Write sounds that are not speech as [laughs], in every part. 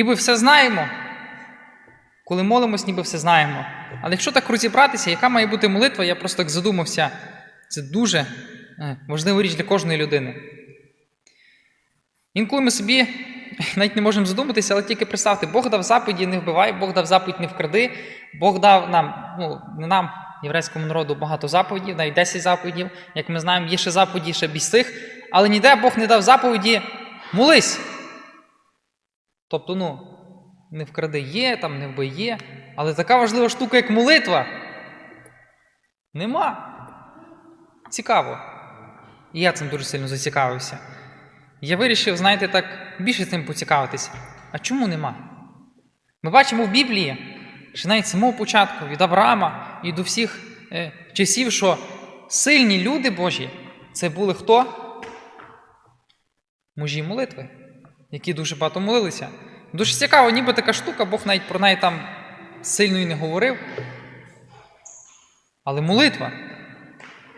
ніби все знаємо. Коли молимось, ніби все знаємо. Але якщо так розібратися, яка має бути молитва, я просто так задумався. Це дуже е, важлива річ для кожної людини. Інколи ми собі [laughs] навіть не можемо задуматися, але тільки представте, Бог дав заповіді не вбивай, Бог дав заповідь не вкради, Бог дав нам, ну, не нам, єврейському народу, багато заповідів, навіть 10 заповідів. Як ми знаємо, є ще заповіді ще без цих, але ніде Бог не дав заповіді молись. Тобто, ну, не вкради є, там не вбий є, але така важлива штука, як молитва. Нема. Цікаво. І я цим дуже сильно зацікавився. Я вирішив, знаєте, так більше цим поцікавитися. А чому нема? Ми бачимо в Біблії, що навіть з самого початку від Авраама і до всіх е, часів, що сильні люди Божі це були хто? Мужі молитви, які дуже багато молилися. Дуже цікаво, ніби така штука, Бог навіть про неї там сильно і не говорив. Але молитва.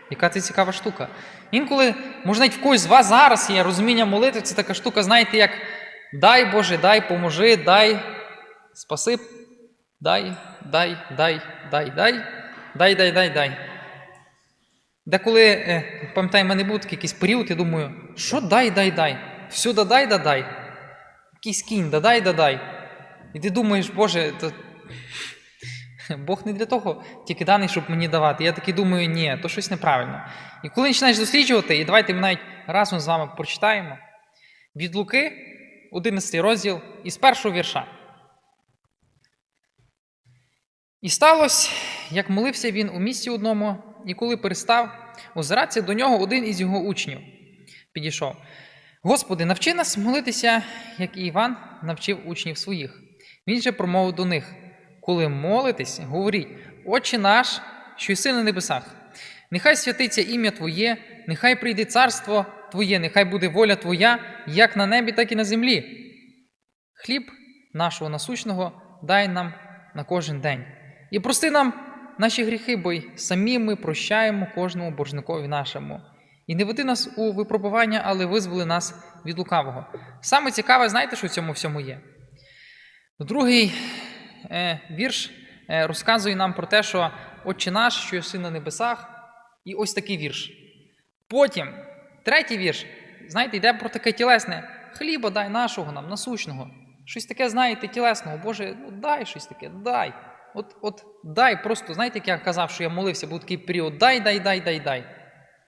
Яка це цікава штука. Інколи, може, навіть в когось з вас зараз є розуміння молитви, це така штука, знаєте, як дай Боже, дай, поможи, дай, спаси, дай, дай, дай, дай, дай, дай, дай, дай, дай. Деколи, е, пам'ятаю, в мене був такий якийсь період, я думаю, що дай, дай, дай. Все дадай, дадай. Якийсь кінь, дадай, дадай. І ти думаєш, Боже, то... Бог не для того тільки даний, щоб мені давати. Я таки думаю, ні, то щось неправильно. І коли починаєш досліджувати, і давайте ми навіть разом з вами прочитаємо від Луки, 11 розділ, із першого вірша. І сталося, як молився він у місті одному, і коли перестав, озиратися до нього один із його учнів підійшов. Господи, навчи нас молитися, як і Іван навчив учнів своїх. Він же промовив до них: коли молитесь, говоріть, Отче наш, що єси на небесах, нехай святиться ім'я Твоє, нехай прийде царство Твоє, нехай буде воля Твоя, як на небі, так і на землі. Хліб нашого насущного дай нам на кожен день. І прости нам наші гріхи, бо й самі ми прощаємо кожному боржникові нашому. І не веди нас у випробування, але визволи нас від лукавого. Саме цікаве, знаєте, що в цьому всьому є? Другий е, вірш е, розказує нам про те, що Отче наш, що єси на небесах, і ось такий вірш. Потім, третій вірш, знаєте, йде про таке тілесне: хліба дай нашого нам, насущного. Щось таке, знаєте, тілесного. Боже, ну дай щось таке, дай. От, от дай, просто, знаєте, як я казав, що я молився, був такий період, дай, дай, дай, дай, дай.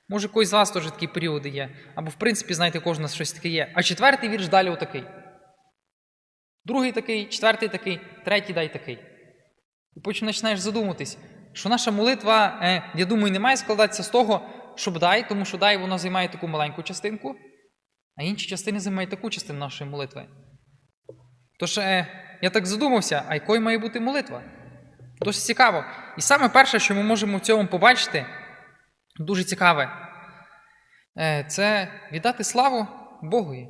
Може, когось з вас теж такі періоди є. Або, в принципі, знаєте, кожного щось таке є. А четвертий вірш далі отакий. Другий такий, четвертий такий, третій дай такий. І потім починаєш задуматись, що наша молитва, е, я думаю, не має складатися з того, щоб дай, тому що дай воно займає таку маленьку частинку, а інші частини займають таку частину нашої молитви. Тож, е, я так задумався, а якою має бути молитва? Досить цікаво. І саме перше, що ми можемо в цьому побачити, дуже цікаве, е, це віддати славу Богові.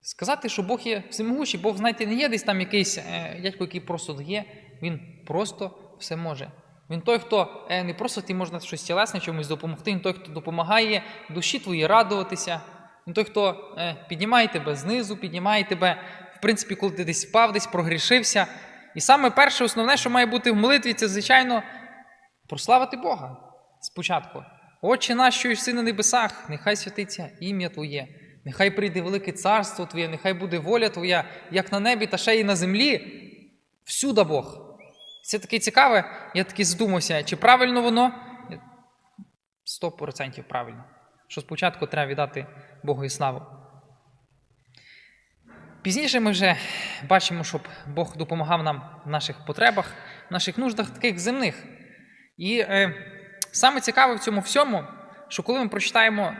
Сказати, що Бог є всемогущий, Бог, знаєте, не є десь там якийсь е, дядько, який просто дає, він просто все може. Він той, хто е, не просто ти можна щось тілесне чомусь допомогти, він той, хто допомагає душі твої радуватися, він той, хто піднімає тебе знизу, піднімає тебе, в принципі, коли ти десь впав, десь прогрішився. І саме перше, основне, що має бути в молитві, це, звичайно, прославити Бога спочатку. Отче наш, що єси на небесах, нехай святиться ім'я Твоє, нехай прийде велике царство Твоє, нехай буде воля Твоя, як на небі, та ще й на землі. Всюди Бог. Це таке цікаве, я таки задумався, чи правильно воно? 100% правильно. Що спочатку треба віддати Богу і славу. Пізніше ми вже бачимо, щоб Бог допомагав нам в наших потребах, в наших нуждах, таких земних. І е, саме цікаве в цьому всьому, що коли ми прочитаємо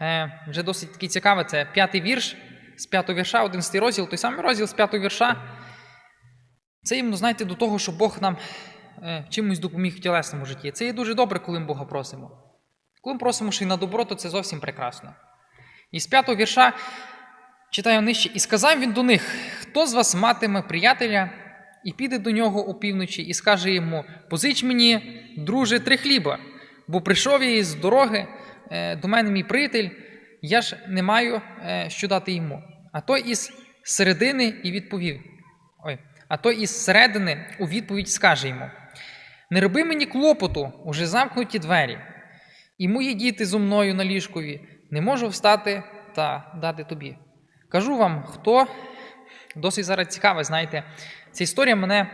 е, вже досить таки цікаве, це п'ятий вірш з п'ятого вірша, одинадцятий розділ, той самий розділ з п'ятого вірша. Це іменно, знаєте, до того, що Бог нам е, чимось допоміг в тілесному житті. Це є дуже добре, коли ми Бога просимо. Коли ми просимо ще й на добро, то це зовсім прекрасно. І з п'ятого вірша читаю нижче, і сказав він до них: хто з вас матиме приятеля і піде до нього опівночі, і скаже йому: Позич мені, друже, три хліба, бо прийшов я із дороги е, до мене мій приятель, я ж не маю е, що дати йому. А той із середини і відповів. Ой, а той із середини у відповідь скаже йому: Не роби мені клопоту, уже замкнуті двері, і мої діти зо мною на ліжкові, не можу встати та дати тобі. Кажу вам, хто досить зараз цікаве, знаєте, ця історія мене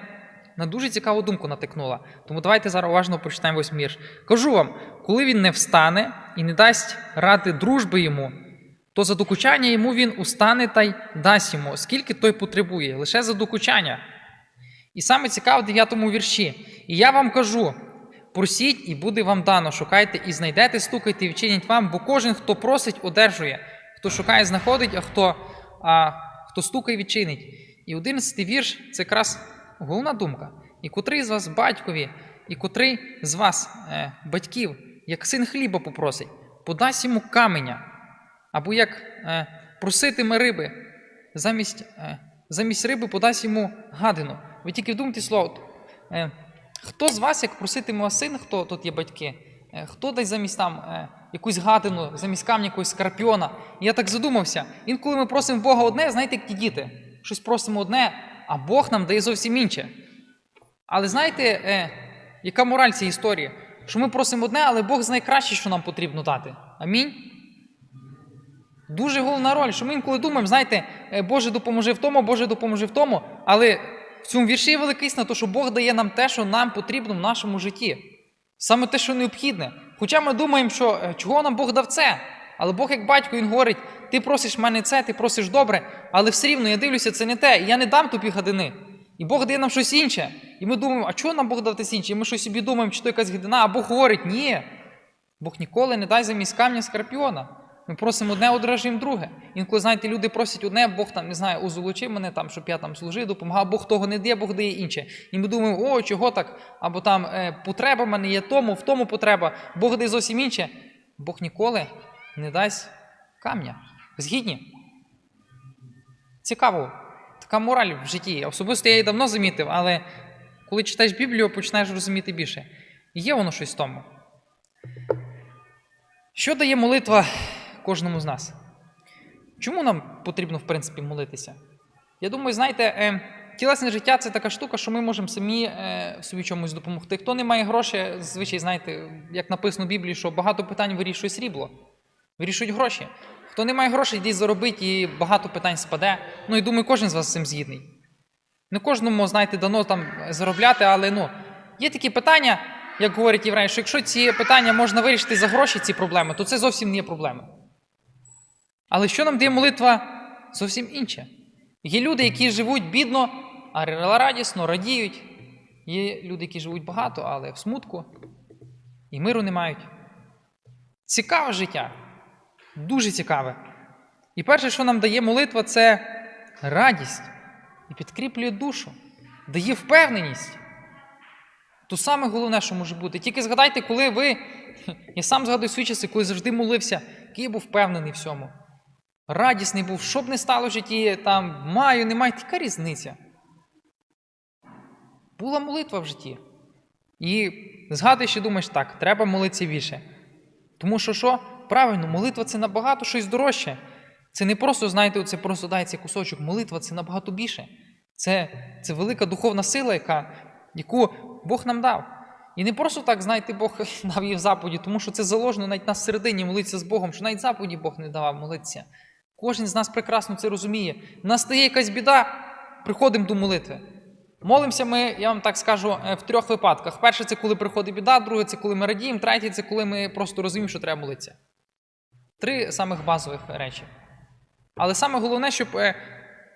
на дуже цікаву думку натикнула. Тому давайте зараз уважно прочитаємо восьмий вірш. Кажу вам, коли він не встане і не дасть ради дружби йому, то за докучання йому він устане та й дасть йому, скільки той потребує, лише за докучання. І саме цікаво в 9 вірші. І я вам кажу: просіть, і буде вам дано, шукайте і знайдете, стукайте, і вчинять вам, бо кожен, хто просить, одержує, хто шукає, знаходить, а хто, а, хто стукає, відчинить. І 11 вірш це якраз головна думка. І котрий з вас батькові, і котрий з вас е, батьків, як син хліба попросить, подасть йому каменя, або як е, проситиме риби, замість, е, замість риби подасть йому гадину. Ви тільки вдумайте слово. Е, хто з вас, як проситиме син, хто тут є батьки, е, хто дасть замість там е, якусь гадину, замість камня якогось скорпіона? І я так задумався. Інколи ми просимо Бога одне, знаєте, як ті діти. Щось просимо одне, а Бог нам дає зовсім інше. Але знаєте, е, яка мораль цієї історії? Що ми просимо одне, але Бог знає краще, що нам потрібно дати. Амінь. Дуже головна роль, що ми інколи думаємо, знаєте, е, Боже допоможи в тому, Боже допоможи в тому. Але в цьому вірші є велика істина, то що Бог дає нам те, що нам потрібно в нашому житті. Саме те, що необхідне. Хоча ми думаємо, що е, чого нам Бог дав це. Але Бог, як батько, Він говорить: ти просиш мене це, ти просиш добре, але все рівно я дивлюся, це не те, і я не дам тобі гадини. І Бог дає нам щось інше. І ми думаємо, а чого нам Бог дав інше? І ми щось собі думаємо, чи то якась гадина, а Бог говорить, ні. Бог ніколи не дасть замість камня скорпіона. Ми просимо одне, одержуємо друге. Інколи, знаєте, люди просять одне, Бог там, не знаю, озолочи мене, там, щоб я там служив, допомагав, Бог того не дає, Бог дає інше. І ми думаємо, о, чого так? Або там е, потреба в мене є тому, в тому потреба, Бог дає зовсім інше. Бог ніколи не дасть камня. Згідні? Цікаво, така мораль в житті. Особисто я її давно замітив, але коли читаєш Біблію, починаєш розуміти більше. Є воно щось в тому. Що дає молитва кожному з нас? Чому нам потрібно, в принципі, молитися? Я думаю, знаєте, е, тілесне життя це така штука, що ми можемо самі е, собі чомусь допомогти. Хто не має грошей, зазвичай, знаєте, як написано в Біблії, що багато питань вирішує срібло, вирішують гроші. Хто не має грошей, десь заробить і багато питань спаде. Ну і думаю, кожен з вас з цим згідний. Не кожному, знаєте, дано там заробляти, але ну, є такі питання, як говорять євреї, що якщо ці питання можна вирішити за гроші, ці проблеми, то це зовсім не є проблеми. Але що нам дає молитва зовсім інше. Є люди, які живуть бідно, а радісно, радіють. Є люди, які живуть багато, але в смутку і миру не мають. Цікаве життя. Дуже цікаве. І перше, що нам дає молитва, це радість і підкріплює душу, дає впевненість. То саме головне, що може бути. Тільки згадайте, коли ви, я сам згадую свої часи, коли завжди молився, який був впевнений в цьому. Радісний був, що б не стало в житті, там маю, не маю, яка різниця. Була молитва в житті. І згадуєш і думаєш, так, треба молитися більше. Тому що що? Правильно, молитва це набагато щось дорожче. Це не просто, знаєте, це просто дається кусочок. Молитва це набагато більше. Це, це велика духовна сила, яка, яку Бог нам дав. І не просто так, знаєте, Бог [laughs] дав її в заповіді, тому що це заложено навіть нас всередині молитися з Богом, що навіть заповіді Бог не давав молитися. Кожен з нас прекрасно це розуміє. Настає якась біда, приходимо до молитви. Молимося ми, я вам так скажу, е, в трьох випадках. Перше, це коли приходить біда, друге це коли ми радіємо, третє це коли ми просто розуміємо, що треба молитися. Три самих базових речі. Але саме головне, щоб, е,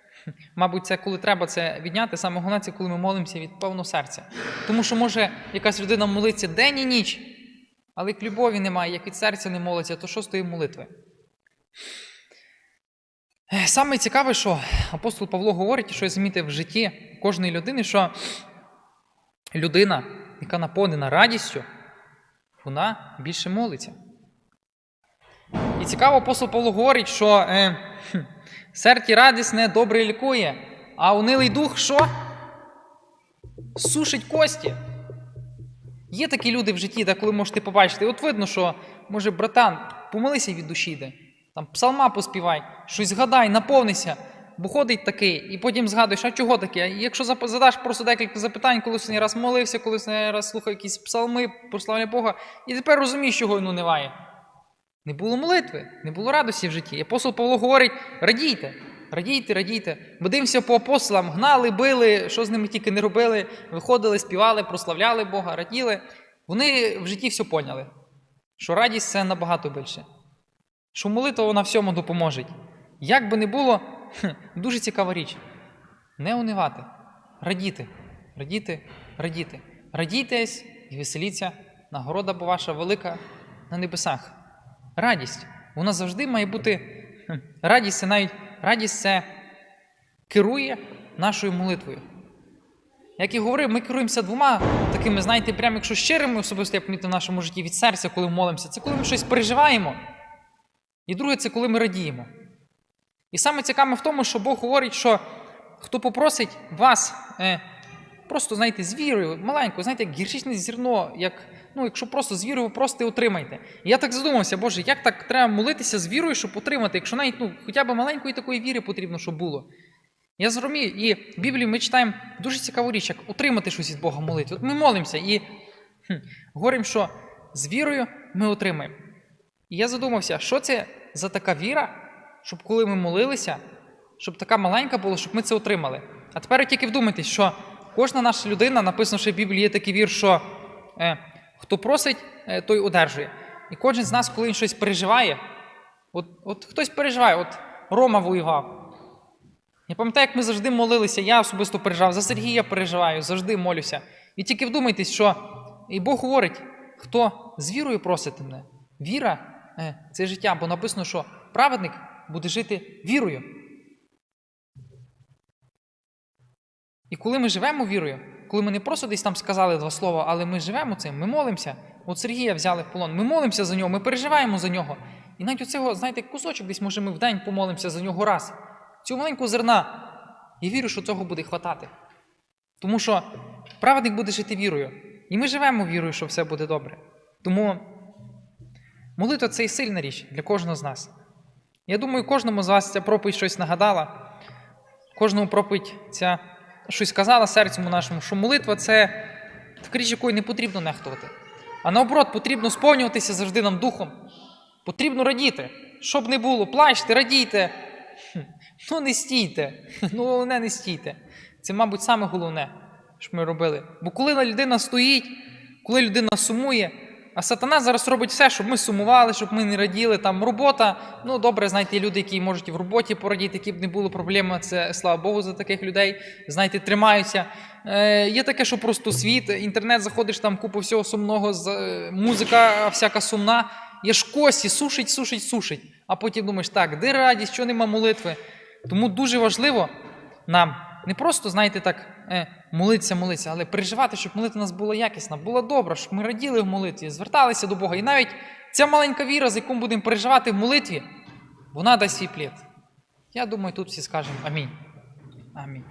[laughs] мабуть, це коли треба це відняти, саме головне це коли ми молимося від повного серця. Тому що може якась людина молиться день і ніч, але як любові немає, як від серця не молиться, то що з тої молитви? Е, Саме цікаве, що апостол Павло говорить, що я замітив в житті кожної людини, що людина, яка наповнена радістю, вона більше молиться. І цікаво, апостол Павло говорить, що е, серце радісне добре лікує, а унилий дух що? Сушить кості. Є такі люди в житті, де коли можете побачити, от видно, що, може, братан, помолися від душі йде. Там псалма поспівай, щось згадай, наповнися. Бо ходить такий, і потім згадуєш, а чого таке? Якщо задаш просто декілька запитань, коли останній раз молився, коли останній раз слухав якісь псалми, прославляє Бога, і тепер розумієш, чого він униває. Не було молитви, не було радості в житті. І апостол Павло говорить: радійте, радійте, радійте. Бо дивимося по апостолам, гнали, били, що з ними тільки не робили, виходили, співали, прославляли Бога, раділи. Вони в житті все поняли, що радість це набагато більше. Що молитва вона всьому допоможе. Як би не було, дуже цікава річ. Не унивати, радіти, радіти, радіти. Радійтесь і веселіться, нагорода бо ваша велика на небесах. Радість. Вона завжди має бути. Радість це навіть радість це керує нашою молитвою. Як і говорив, ми керуємося двома такими, знаєте, прямо якщо щирими особисто я помітив в нашому житті від серця, коли молимося, це коли ми щось переживаємо. І друге, це коли ми радіємо. І саме цікаве в тому, що Бог говорить, що хто попросить вас е, просто, знаєте, з вірою, маленькою, знаєте, як гірчичне зерно, як, ну, якщо просто з вірою просто отримайте. І я так задумався, Боже, як так треба молитися з вірою, щоб отримати, якщо навіть ну, хоча б маленької такої віри потрібно, щоб було. Я зрозумів, і в Біблії ми читаємо дуже цікаву річ, як отримати щось від Бога молитві. От ми молимося і хм, говоримо, що з вірою ми отримаємо. І я задумався, що це за така віра, щоб коли ми молилися, щоб така маленька була, щоб ми це отримали. А тепер тільки вдумайтесь, що кожна наша людина, написано в Біблії, є такий вір, що е, хто просить, е, той одержує. І кожен з нас, коли він щось переживає, от, от хтось переживає, от Рома воював. Я пам'ятаю, як ми завжди молилися, я особисто переживав, за Сергія переживаю, завжди молюся. І тільки вдумайтесь, що і Бог говорить, хто з вірою просить мене. Віра е, це життя, бо написано, що праведник буде жити вірою. І коли ми живемо вірою, коли ми не просто десь там сказали два слова, але ми живемо цим, ми молимося. От Сергія взяли в полон, ми молимося за нього, ми переживаємо за нього. І навіть оцього, знаєте, кусочок десь, може, ми в день помолимося за нього раз. Цю маленьку зерна. Я вірю, що цього буде хватати. Тому що праведник буде жити вірою. І ми живемо вірою, що все буде добре. Тому молитва це і сильна річ для кожного з нас. Я думаю, кожному з вас ця проповідь щось нагадала, кожному проповідь ця щось сказала серцю нашому, що молитва це така річ, якою не потрібно нехтувати. А наоборот, потрібно сповнюватися завжди нам духом. Потрібно радіти. Щоб не було, плачте, радійте. Ну, не стійте. Ну, головне, не стійте. Це, мабуть, саме головне, що ми робили. Бо коли людина стоїть, коли людина сумує, а сатана зараз робить все, щоб ми сумували, щоб ми не раділи. Там робота. Ну, добре, знаєте, люди, які можуть і в роботі порадіти, які б не було проблеми. Це слава Богу, за таких людей. Знаєте, тримаються. Е, є таке, що просто світ, інтернет заходиш, там купу всього сумного, е, музика всяка сумна. Є ж кості, сушить, сушить, сушить. А потім думаєш, так, де радість, що нема молитви. Тому дуже важливо нам не просто, знаєте, так, е, молитися, молитися, але переживати, щоб молитва у нас була якісна, була добра, щоб ми раділи в молитві, зверталися до Бога. І навіть ця маленька віра, з яку ми будемо переживати в молитві, вона дасть свій плід. Я думаю, тут всі скажемо амінь. Амінь.